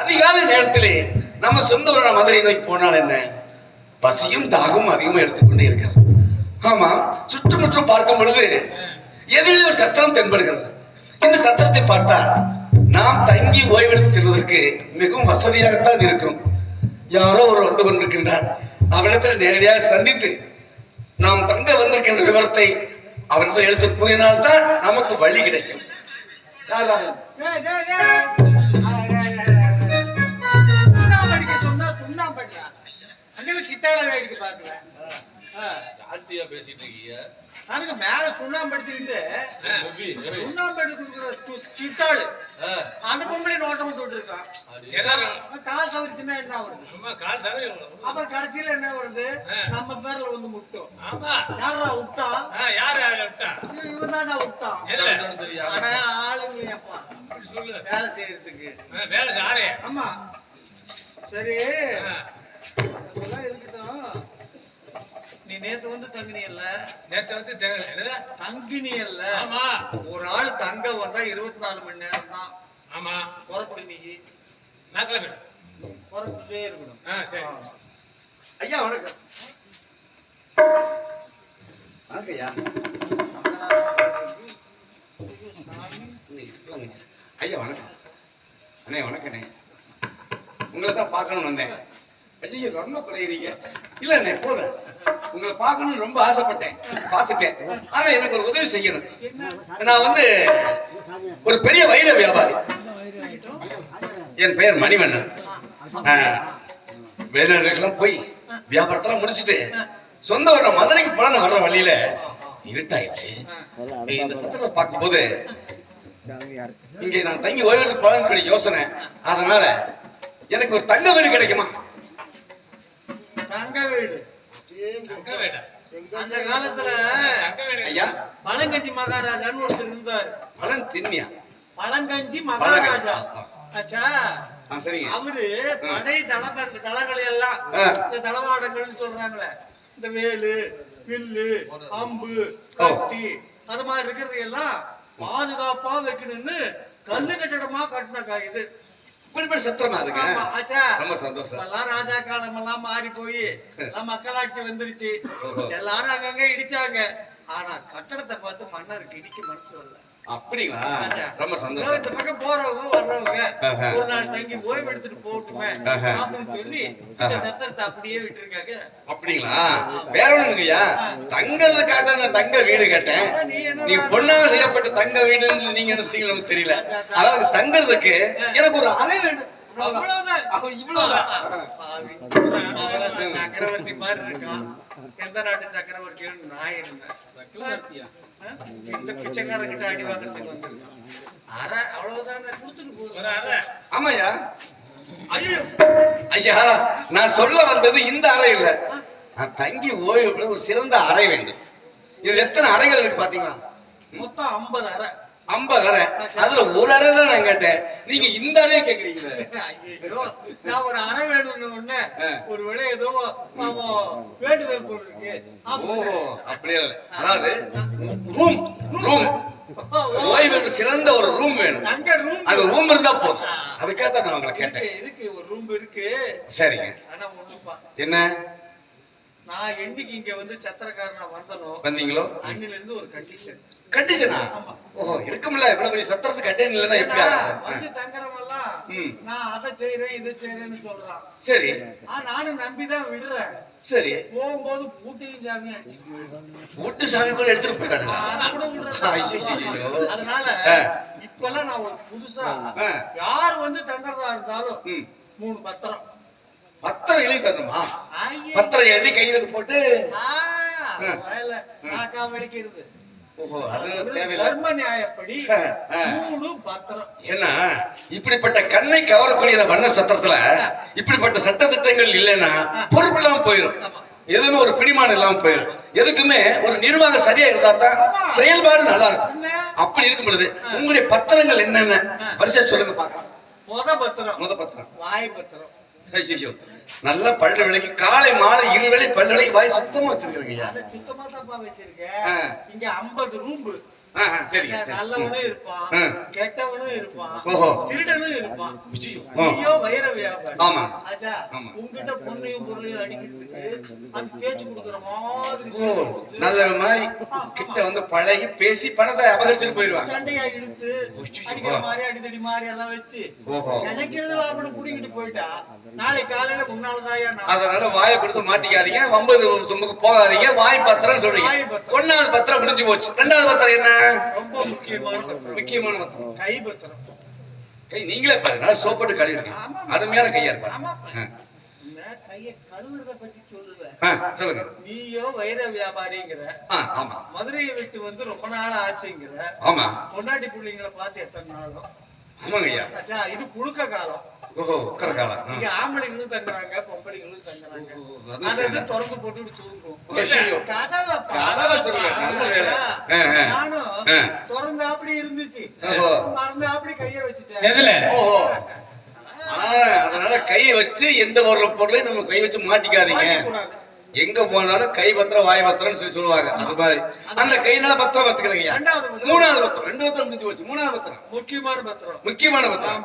அதிகாலை நேரத்திலே நம்ம சொந்த ஊரான மதுரை நோக்கி போனால் என்ன? பசியும் தாகமும் அதிகமாக எடுத்துக்கொண்டே இருக்கிறது. ஆமா சுற்றுமுற்றும் பார்க்கும் பொழுது எதிரில் ஒரு சத்திரம் தென்படுகிறது. இந்த சத்திரத்தை பார்த்தால் நாம் தங்கி ஓய்வெடுத்து செல்வதற்கு மிகவும் வசதியாகத்தான் இருக்கும். யாரோ ஒரு வந்து கொண்டிருக்கின்றார். அவரிடத்தில் நேரடியாக சந்தித்து நாம் தங்க வந்திருக்கின்ற விவரத்தை அவரிடத்தில் எடுத்து கூறினால்தான் நமக்கு வழி கிடைக்கும். அன்னைக்கு சித்தாள வேடிக்கை. ஆர்த்தியா பேசிட்டு இருக்கீங்க. அதுக்கு மேல சுண்ணாம்பு அடிச்சுக்கிட்டு சுண்ணாம்பு அடி கொடுக்குற சு- சித்தாளு. அந்த பொம்பளை நோட்டம் விட்டு இருக்கான் கால் தவிர்ச்சுன்னா என்ன வருது. அப்புறம் கடைசியில என்ன வருது. நம்ம பேர்ல வந்து முட்டும். ஆமா. யாரா விட்டா? யாரு விட்டா இவன் தானே விட்டான்? ஆனா ஆளுங்க வேலை செய்யறதுக்கு. ஆ, வேலை யாரு ஆமா. சரி. அதெல்லாம் இருக்கட்டும் நீ நேத்து வந்து தங்கினியல்ல நேத்து வந்து என்னது? தங்கினியல்ல ஆமா. ஒரு ஆள் தங்க வந்தா இருபத்தி நாலு மணி நேரம் தான் ஆமா. புறப்படு நீ நான் கிளம்பி புறப்பட்டுட்டே இருக்கணும். ஐயா வணக்கம். வணக்கம் ஐயா. ஐயா வணக்கம். அண்ணே வணக்கண்ணே. உங்களை தான் பார்க்கணும்னு வந்தேன். ஐயோ ரொம்ப குறையிறீங்க. இல்ல போதும் உங்களை பார்க்கணும்னு ரொம்ப ஆசைப்பட்டேன். பார்த்துட்டேன். ஆனா எனக்கு ஒரு உதவி செய்யணும். நான் வந்து ஒரு பெரிய வைர வியாபாரி. என் பெயர் மணிவண்ணன். வெளிநாடுகளுக்கெல்லாம் போய் வியாபாரத்தெல்லாம் முடிச்சுட்டு சொந்த வர மதுரைக்கு போல வர்ற வழியில இருட்டாயிடுச்சு. இந்த சத்தத்தை பார்க்கும்போது இங்க நான் தங்கி ஓய்வு போலான்னு யோசனை. அதனால எனக்கு ஒரு தங்க வீடு கிடைக்குமா? தங்க வீடு அந்த காலத்துல ஐயா. பழங்கஞ்சி மகாராஜான்னு ஒருத்தர் இருந்தார். பலன் தின்னியா? பழங்கஞ்சி மகாராஜா. ஆச்சா அவரு படை தளபதி தளங்களை எல்லாம். இந்த தளவாடங்கள்னு சொல்றாங்களே. இந்த வேலு வில்லு அம்பு. கத்தி அது மாதிரி இருக்கிறது எல்லாம் பாதுகாப்பா வைக்கணும்னு கல்லு கட்டடமா கட்டின இது. இப்படிப்பட்ட சத்திரமா இருக்கு? ரொம்ப சந்தோஷம். இப்பெல்லாம் ராஜா காலம் எல்லாம் மாறி போய் எல்லாம் மக்களாட்சி வந்துருச்சு. எல்லாரும் அங்கங்க இடிச்சாங்க. ஆனா கட்டடத்தை பார்த்து மன்னருக்கு இடிக்க மனசு வரல. அப்படிங்களா. ரொம்ப இந்த சந்தோஷம் பக்கம் போறவங்க வர்றவங்க. ஒரு நாள் தங்கி ஓய்வு எடுத்துட்டு போகட்டுமே ஆஹா. அப்படின்னு சொல்லி இந்த. சத்திரத்தை அப்படியே விட்டுருக்காங்க. அப்படிங்களா? வேற ஒண்ணுங்க ஐயா தங்கறதுக்காக தான் நான் தங்க வீடு கேட்டேன். நீ பொண்ணாக செய்யப்பட்ட தங்க வீடுன்னு நீங்க நினைச்சிட்டீங்களா? தெரியல. அதாவது தங்கறதுக்கு எனக்கு ஒரு அறை வேணும். சக்கரவர்த்தி மாதிரி இருக்கான் எந்த நாட்டு சக்கரவர்த்தியும் நான் இருந்தேன். சக்கரவர்த்தியா? இந்த பிச்சைக்காரங்கிட்ட அடி வாங்குறதுக்கு வந்திருக்கான். அரை அவ்வளவுதான். கொடுத்துட்டு அறை. ஆமாய்யா. ஐயோ. ஐயா நான் சொல்ல வந்தது இந்த அறை இல்ல நான் தங்கி ஓய்வு ஒரு சிறந்த அறை வேண்டும். இதுல எத்தனை அறைகள் இருக்கு பாத்தீங்களா? மொத்தம் ஐம்பது அரை ஐம்பது அறை அதுல ஒரு அறை தான் நான் கேட்டேன். நீங்க இந்த அறையை கேக்குறீங்களே. நான் ஒரு அறை வேணும்னு. ஒரு வேளை ஏதோ வேண்டுதல் பொருள் இருக்கு ஓஹோ அப்படியே இல்ல. அதாவது ரூம் ரூம் ஓய்வு சிறந்த ஒரு ரூம் வேணும். அங்க ரூம் அது ரூம் இருந்தா போதும். அதுக்காக தான் நான் உங்களை கேட்டேன். இருக்கு ஒரு ரூம் இருக்கு. சரிங்க. என்ன? நான் என்னைக்கு இங்க வந்து சத்திரக்காரனா வந்தனோ வந்தீங்களோ? அன்னில இருந்து ஒரு கண்டிஷன் கண்டிஷனா. ஓஹோ இருக்கும்ல இவ்வளவு பெரிய சத்திரத்துக்கு கட்டேன் இல்லைன்னா எப்படி? வந்து தங்குறவெல்லாம். நான் அதை செய்யறேன் இதை செய்யறேன்னு சொல்றான் சரி நானும் நம்பிதான் விடுறேன் சரி போகும்போது பூட்டையும் அடிச்சு வீட்டு சாமி கூட எடுத்துட்டு. விடுறேன் அதனால. இப்பெல்லாம் நான் ஒரு புதுசா. யார் வந்து தங்குறதா இருந்தாலும். மூணு பத்திரம் பத்திரம் எழுதி தரணுமா. பத்திரம் எழுதி கையில போட்டு ஆ, வயல்ல இப்படிப்பட்ட கண்ணை கவரக்கூடிய வண்ண சத்திரத்துல இப்படிப்பட்ட சட்ட திட்டங்கள் இல்லைன்னா பொறுப்பு இல்லாம போயிடும் எதுவுமே ஒரு பிடிமானம் இல்லாம போயிடும் எதுக்குமே ஒரு நிர்வாகம் சரியா இருந்தா தான் செயல்பாடு நல்லா இருக்கும்? அப்படி இருக்கும் பொழுது உங்களுடைய பத்திரங்கள் என்னென்ன? வரிசை சொல்லுங்க பார்க்கலாம். முத பத்திரம். முத பத்திரம். வாய் பத்திரம். நல்ல பல்லு விலைக்கு காலை மாலை இருவேளை பல்லு விலைக்கு வாய் சுத்தமா வச்சிருக்கீங்க சுத்தமா தான்ப்பா வச்சிருக்கேன். இங்க 50 ரூம்பு. நல்லவனும் இருப்பான். கெட்டவனும் இருப்பான் ஓஹோ. திருடனும் இருப்பான் ஐயோ. ஆ. நீயோ வைர வியாபாரி ஆமா. ஆச்சா ஆமா. உங்ககிட்ட பொண்ணையும் பொருளையும் அடிக்கிறதுக்கு அது பேச்சு கொடுக்குற மாதிரி ஓ நல்ல மாதிரி கிட்ட வந்து பழகி பேசி பணத்தை அபகரிச்சுட்டு போயிடுவாங்க சண்டையா இழுத்து அடிக்கிற மாதிரி அடிதடி மாதிரி எல்லாம் வச்சு கிடைக்கிறது அப்படின்னு புடிங்கிட்டு போயிட்டா நாளை காலையில அதனால வாயை கொடுத்து மாட்டிக்காதீங்க வம்பது தும்புக்கு போகாதீங்க வாய் பத்திரம் சொல்றீங்க. ஒன்னாவது பத்திரம் முடிஞ்சு போச்சு ரெண்டாவது பத்திரம் என்ன ரொம்ப முக்கியமான. முக்கியமான பத்திரம். கை பத்திரம். கை நீங்களே பாருங்க. சோப்பட்டு ஆமா. அருமையான கையா இருப்பாரு கையை கழுவுறத பத்தி சொல்லுவேன் சொல்லுங்க. நீயோ வைர வியாபாரிங்கிற ஆமா. மதுரையை விட்டு வந்து ரொம்ப நாள் ஆச்சுங்கிற ஆமா. பொண்டாட்டி பிள்ளைங்களை பார்த்து எத்தனை நாளும் ஆமாங்க ஐயா இது புழுக்க காலம். ஓஹோ உக்கர காலம் ஆ. இங்க ஆம்பளைங்களும் தங்குறாங்க பொம்பளைங்களும் தங்குறாங்க அது. வந்து திறந்து போட்டுட்டு தூங்கும். கதவை கதவை சொல்லுங்க, நல்ல வேலை. நானும். திறந்து அப்படி இருந்துச்சு. மறந்து அப்படி கைய வச்சுட்டேன் எதுல ஓஹோ அதனால கையை வச்சு எந்த ஒரு பொருளையும் நம்ம கை வச்சு மாட்டிக்காதீங்க. எங்க போனாலும் கை பத்திரம் வாய் பத்திரம்னு சொல்லி சொல்லுவாங்க. அது மாதிரி. அந்த கைனால பத்திரம் வச்சுக்கிறீங்க. மூணாவது பத்திரம். ரெண்டு பத்திரம் முடிஞ்சு போச்சு. மூணாவது பத்திரம். முக்கியமான பத்திரம். முக்கியமான பத்திரம்.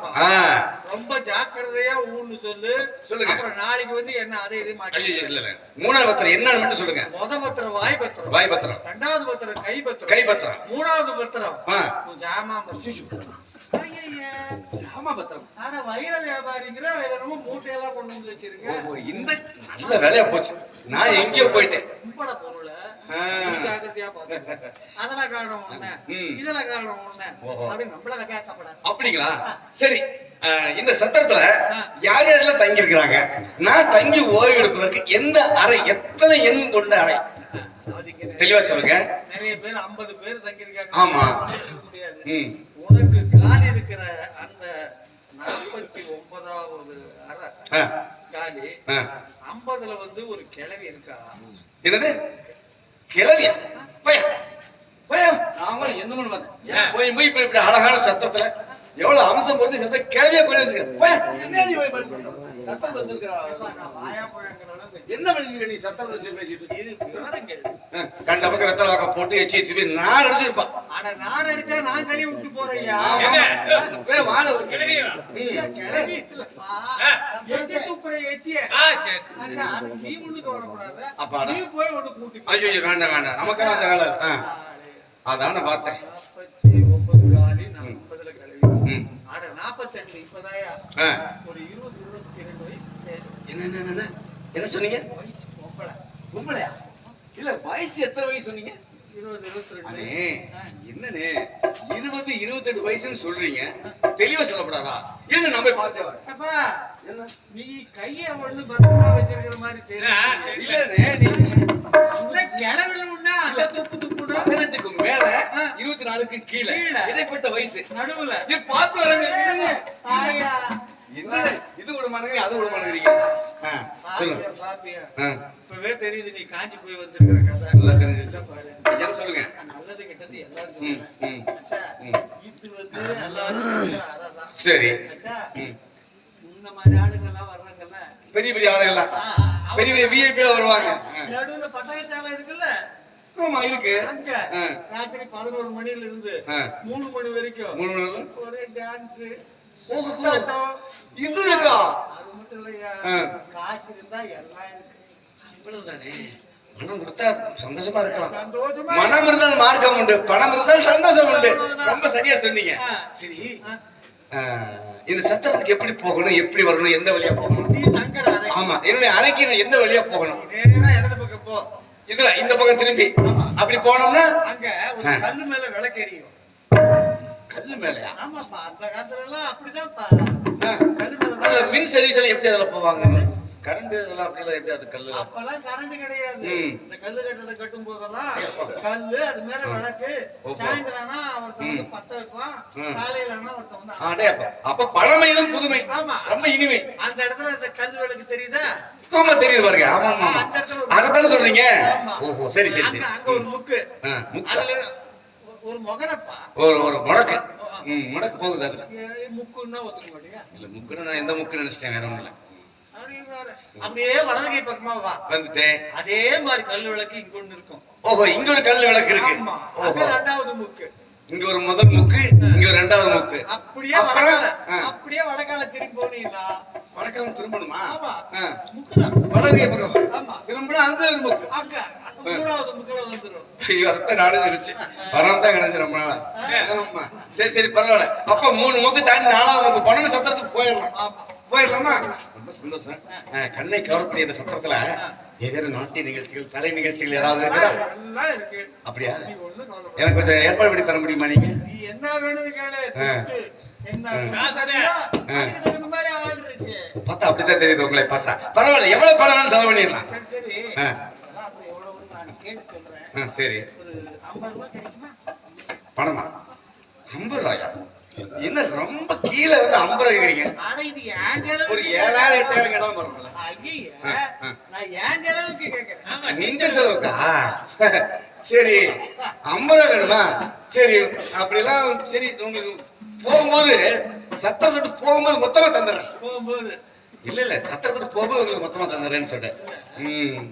ரொம்ப ஜாக்கிரதையா ஊன்னு சொல்லு. சொல்லுங்க. அப்புறம் நாளைக்கு வந்து என்ன அதை இது இல்ல மூணாவது பத்திரம் என்னன்னு மட்டும் சொல்லுங்க. முத பத்திரம் வாய் பத்திரம் வாய் பத்திரம் ரெண்டாவது பத்திரம் கை பத்திரம். கை பத்திரம் மூணாவது பத்திரம். ஆ ஜாமா பத்திரம் ஆனா வைர வியாபாரிங்கிற வேற என்னமோ மூட்டையெல்லாம் கொண்டு வந்து வச்சிருக்க ஓஹோ இந்த நல்ல வேலையா போச்சு. நான் எங்கேயோ போயிட்டேன். கும்பட பொருளை. அதெல்லாம் காரணம் ஒண்ணு ம். இதெல்லாம் காரணம் ஒண்ணு ஓஹோ. அப்படின்னு நம்மள கேட்கப்படாது அப்படிங்களா? சரி. இந்த சத்திரத்துல. யார் யாரெல்லாம் தங்கி இருக்கிறாங்க நான் தங்கி ஓய்வு எடுப்பதற்கு எந்த அறை எத்தனை எண் கொண்ட அறை? தெளிவா சொல்லுங்க. நிறைய பேர் 50 பேர் தங்கியிருக்காங்க. ஆமா. முடியாது. உனக்கு காலி இருக்கிற அந்த நாற்பத்தி ஒன்பதாவது அறை ஆ, காலி. ஐம்பதுல வந்து ஒரு கிழவி இருக்கா? என்னது? கிளவியா போய். போய். நாங்களும் என்ன பண்ண பார்த்தேன் போய் போய் இப்படி இப்படி அழகான சத்தத்துல எவ்வளவு அம்சம் பொறுத்து சத்தம் கிளவியா போய் வச்சிருக்க? போய். என்ன நீ போய் சத்தத்தை வச்சிருக்கா என்ன பண்ணிருக்க நீ? சத்தத்தை வச்சு பேசிட்டு கண்ட பக்கம் வெத்தலை வாக்க போட்டு எச்சி திருப்பி நான் அடிச்சிருப்பா. ஆனா நான் அடிச்சா நான் கழுவி விட்டு போறேன்யா எங்க? வாழ ஒரு கிளவியா? இல்ல, கிளவி இல்லப்பா. ஆ. எச்சி துப்புற எச்சிய. ஆ சரி சரி. அக்கா, அது நீ முன்னுக்கு வரக்கூடாது. அப்பாடா. நீ போய் ஒண்ணு கூட்டி போ. ஐயோ வேண்டாம் வேண்டாம் நமக்கெல்லாம் அந்த வேலை அதான பார்த்தேன். அட. என்ன என்ன, என்ன, என்ன என்ன சொன்னீங்க இல்ல வயசு எத்தனை வயசு சொன்னீங்க இருபது, இருபத்தி. என்னண்ணே இருபது இருபத்தெட்டு வயசுன்னு சொல்றீங்க தெளிவா சொல்லப்படாதா என்ன நம்ம பார்த்தே வரேன் அப்பா, என்ன நீ கைய ஒண்ணு பத்திரமா வச்சிருக்கிற மாதிரி. இல்லண்ணே நீங்க இல்ல, கிளவில உண்டா, பதினெட்டுக்கு மேல. இருபத்தி நாலுக்கு கீழே கீழே. இடைப்பட்ட வயசு நடுவுல இது பார்த்து வரேங்க. என்னண்ணே இது விட மாட்டேங்கிறீங்க அது விட மாட்டேங்கிறீங்க இப்பவே தெரியுது நீ காஞ்சி போய் வந்திருக்கிற கதை நல்லா தெரிஞ்சிருச்சு. இதை பாரு. என்ன சொல்லுங்க நல்லது கெட்டது. இது வந்து எல்லாரும் இருக்கிற அறைதான். சரி அச்சா, ம். இந்த மாதிரி ஆளுங்கெல்லாம் வர்றாங்கல்ல, பெரிய பெரிய ஆளுகள்லாம் ஆ, பெரிய பெரிய விஐபி வருவாங்க. நடுவுல பட்டாயச்சாலை இருக்குல்ல ஆமா இருக்கு. ராத்திரி பதினோரு மணில இருந்து. மூணு மணி வரைக்கும் மூணு மணி? ஒரே டான்ஸ். இது இருக்கா காசு இருந்தா எல்லாம் இவ்வளவுதானே மனம் கொடுத்தா சந்தோஷமா இருக்கலாம். மனம் இருந்தால் மார்க்கம் உண்டு. பணம் இருந்தால் சந்தோஷம் உண்டு. ரொம்ப சரியா சொன்னீங்க. சரி. இந்த சத்திரத்துக்கு எப்படி போகணும் எப்படி வரணும் எந்த வழியா போகணும்? நீ தங்குற அறை ஆமா என்னுடைய அறைக்கு எந்த வழியா போகணும்? நேரா இடது பக்கம் போ. இதுல இந்த பக்கம் திரும்பி. அப்படி போனோம்னா? அங்க. கல்லு மேல விளக்கு எரியும் கல்லு மேலயா? ஆமாப்பா அந்த காலத்துல எல்லாம் மேல அதுல மின் சர்வீஸ் எல்லாம் எப்படி அதுல போவாங்க? கரண்ட் இதெல்லாம் அப்படி எல்லாம் எப்படி அது கல்லு அப்பெல்லாம் கரண்ட் கிடையாது. இந்த கல்லு கட்டட கட்டும் போதெல்லாம் கல்லு அது மேல விளக்கு. சாயந்தரம்னா ஒருத்தன் வந்து. பத்த வைப்பான். காலையிலனா ஒருத்தன் வந்து அடே அப்ப அப்ப பழமையிலும் புதுமை. ஆமா. ரொம்ப இனிமை. அந்த இடத்துல அந்த கல் விளக்கு தெரியுதா? ஆமா தெரியுது பாருங்க. ஆமா ஆமா அதத்தானே சொல்றீங்க? ஆமா. ஓஹோ சரி சரி சரி. அங்க ஒரு முக்கு. அதுல ஒரு மொகனப்பா. ஒரு ஒரு முடக்கு. ம் முடக்கு போகுது அதுல. ஏ, முக்குன்னா ஒத்துக்க மாட்டீங்க. இல்ல முக்குன்னு நான் எந்த முக்கு நினைச்சிட்டேன் வேற வேற. அப்படியே வலது கை பக்கமா வா. வந்துட்டேன். அதே மாதிரி கல் விளக்கு இங்க ஒண்ணு இருக்கும். ஓஹோ இங்க ஒரு கல் விளக்கு இருக்கு. ஆமா ஓஹோ. அது ரெண்டாவது முக்கு. இங்க ஒரு முதல் முக்கு இங்க ஒரு ரெண்டாவது முக்கு. அப்படியே? வடக்கால. அப்படியே வடக்கால திரும்பி போனீங்கன்னா வணக்கம் திரும்பணுமா. முக்குதான். வலது பக்கம். ஆமா. திரும்பினா அங்க ஒரு முக்கு. மூணாவது முக்குல வந்துரும். நினைச்சு வராம தான் கிடைச்சு ரொம்ப நாளா. ஆமா. சரி சரி பரவாயில்ல. அப்ப மூணு முக்கு தாண்டி நாலாவது முக்கு பன்னெண்டு சத்திரத்துக்கு போயிடலாம். போயிடலாமா? ரொம்ப சந்தோஷம். கண்ணை கவரக்கூடிய இந்த சத்திரத்துல ஏதேனும் நாட்டிய நிகழ்ச்சிகள் கலை நிகழ்ச்சிகள் ஏதாவது இருக்குதா? எல்லாம் இருக்கு அப்படியா. எனக்கு கொஞ்சம் ஏற்பாடு பண்ணி தர முடியுமா நீங்க? நீ என்ன. வேணும்? பார்த்தா அப்படித்தான் தெரியுது உங்களை பார்த்தா. பரவாயில்ல எவ்வளவு பணம் வேணாலும் செலவு பண்ணிடலாம். சரி. பணமா? ஐம்பது ரூபாயா? என்ன ரொம்ப கீழே வந்து ஐம்பது செலவுக்கு ஒரு ஏழாயிரம் எட்டாயிரம் இடம் வரும்ல ஐயையே, ஆ, ஆ. நான் ஏன் செலவுக்கு சரி ஐம்பது வேணுமா? சரி அப்படிலாம் சரி உங்களுக்கு போகும்போது சத்தம் சொல்லிட்டு போகும்போது மொத்தமா தந்துடுறேன். போகும்போது. இல்ல இல்ல சத்திரத்துக்கு போகும்போது உங்களுக்கு மொத்தமா தந்துடுறேன்னு சொல்லிட்டேன். ம்.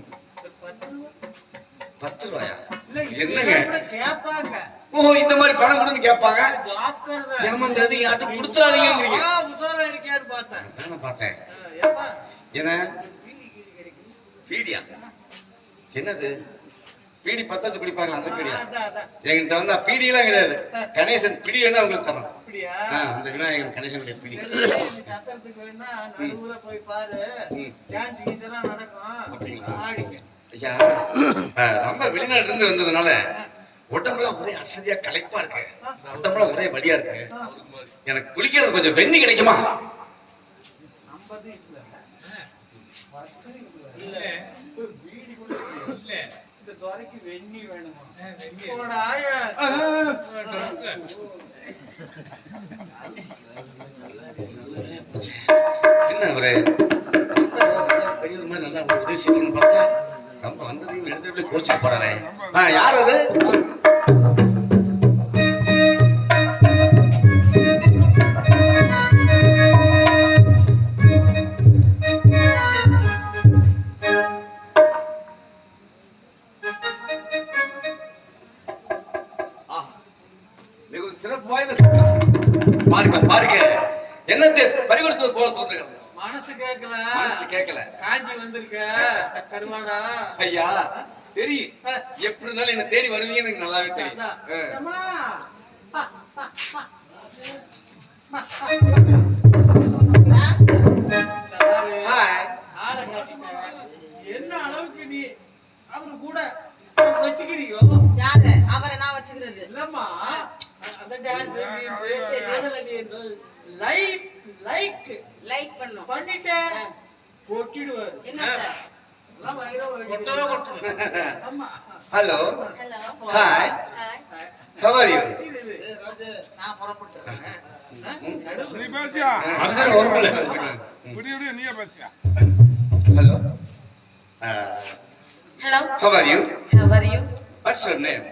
பத்து ரூபாயா இல்ல என்னங்க? கேட்பாங்க. ஓ இந்த மாதிரி பணம் கொடுன்னு கேட்பாங்க. ஏமாந்துறது யார்ட்டும் கொடுத்துறாதீங்கிறீங்க பார்த்தேன். பார்த்தேன். என்ன. பீடியா? என்னது? பீடி பத்தாச்சு குடிப்பாங்க அந்த பீடியா. என்கிட்ட வந்து பீடியெல்லாம் கிடையாது. கணேசன் பீடி வேணா உங்களுக்கு தரோம் அந்த விநாயகன் கணேசனுடைய பீடி. போய் பாரு. நடக்கும். ஐயா. ரொம்ப வெளிநாட்டுல இருந்து வந்ததுனால உடம்புலாம் ஒரே அசதியா களைப்பா இருக்கு. உடம்புலாம் ஒரே வழியா இருக்கு. எனக்கு குளிக்கிறது கொஞ்சம் வெண்ணி கிடைக்குமா? இந்த வேணுமா என்ன ஒரு மாதிரி நல்லா உதவி செய்யணும்னு பார்த்தா நம்ம வந்ததையும் எழுதி போச்சு போறாரே யார் அது? என்ன அளவுக்கு நீ அவரு கூட வச்சுக்கிறியோ? யாரு அவரை நான் வச்சுக்கிறது. இல்லம்மா அந்த டான்ஸ் அதுல நீ லைக் லைக் லைக் பண்ணும். பண்ணிட்டேன். கொட்டிடுவாரு என்ன hello hello hi hi how are you. நீ பேசியா நீயே பேசியா hello hello how are you how are you what's your name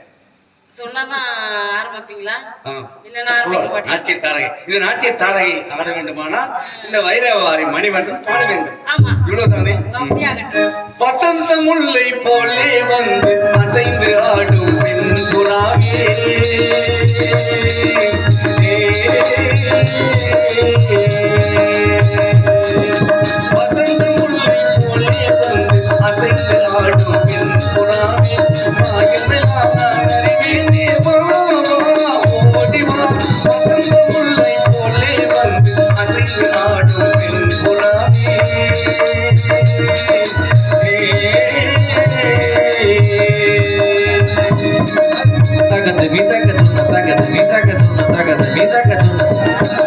நாட்டிய தாரகை. இந்த நாட்டிய தாரகை ஆட வேண்டுமானால் இந்த வைரவாரி மணிவண்ணன் பாட வேண்டும். ஆமா. இவ்வளவுதானே வசந்த முல்லை போலே வந்து அசைந்து ஆடும் வசந்த வசந்த முல்லை போலே வந்து அசைந்து ஆடும் செந்துராவே தகது மீதக சொன்ன தகது மீதக சொன்ன தகது மீதக சொன்ன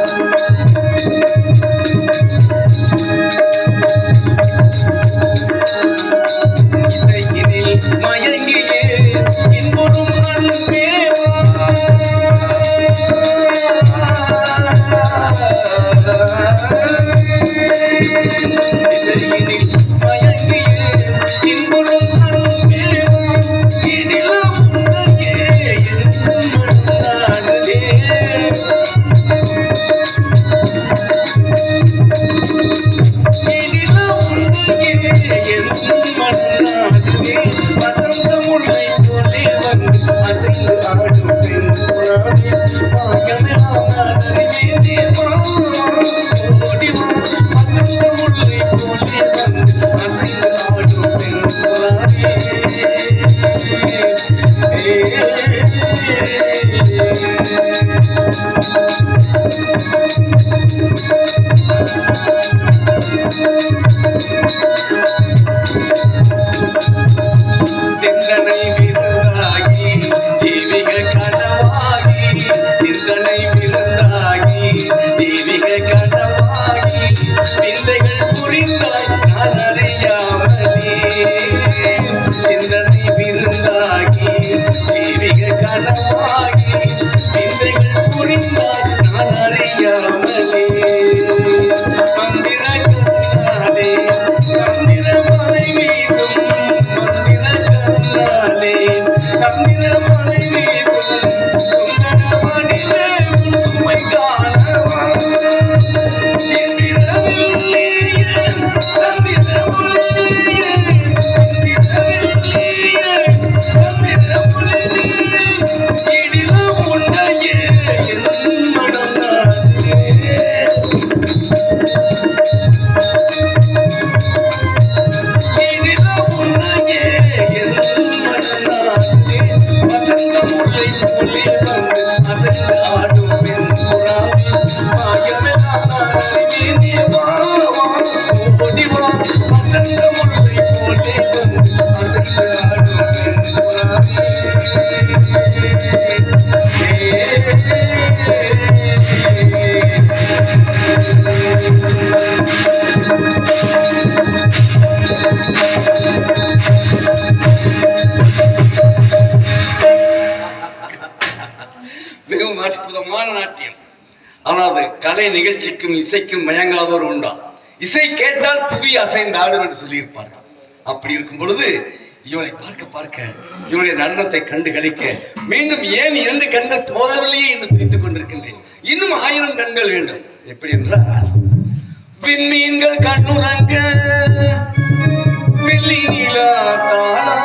like me. கலை நிகழ்ச்சிக்கும் இசைக்கும் மயங்காதோர் உண்டா? இசை கேட்டால் புவி அசைந்தாடும் என்று சொல்லியிருப்பார்கள் அப்படி இருக்கும் பொழுது இவனை பார்க்க பார்க்க இவனுடைய நடனத்தை கண்டு கழிக்க மீண்டும் ஏன் இரண்டு கண்கள் போதவில்லையே என்று குறித்துக் கொண்டிருக்கின்றேன். இன்னும் ஆயிரம் கண்கள் வேண்டும். எப்படி என்றால் விண்மீன்கள் கண்ணுறங்க வெள்ளி நிலா தானா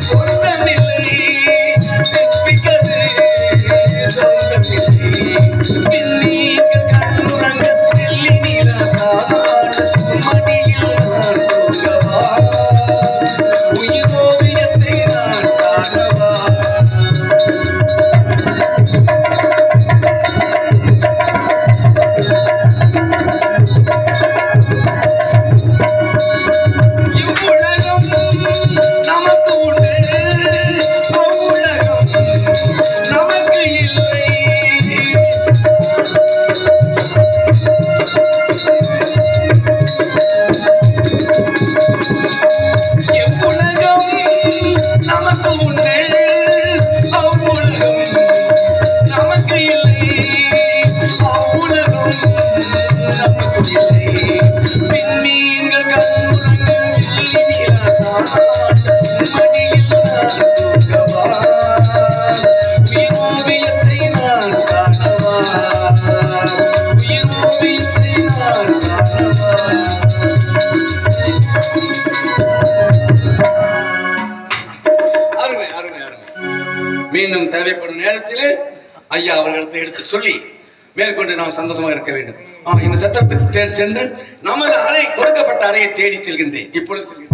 por மீண்டும் தேவைப்படும் நேரத்திலே ஐயா அவர்களிடத்தை எடுத்து சொல்லி மேற்கொண்டு நாம் சந்தோஷமாக இருக்க வேண்டும். இந்த சத்திரத்துக்கு சென்று நமது அறை கொடுக்கப்பட்ட அறையை தேடி செல்கின்றேன். இப்பொழுது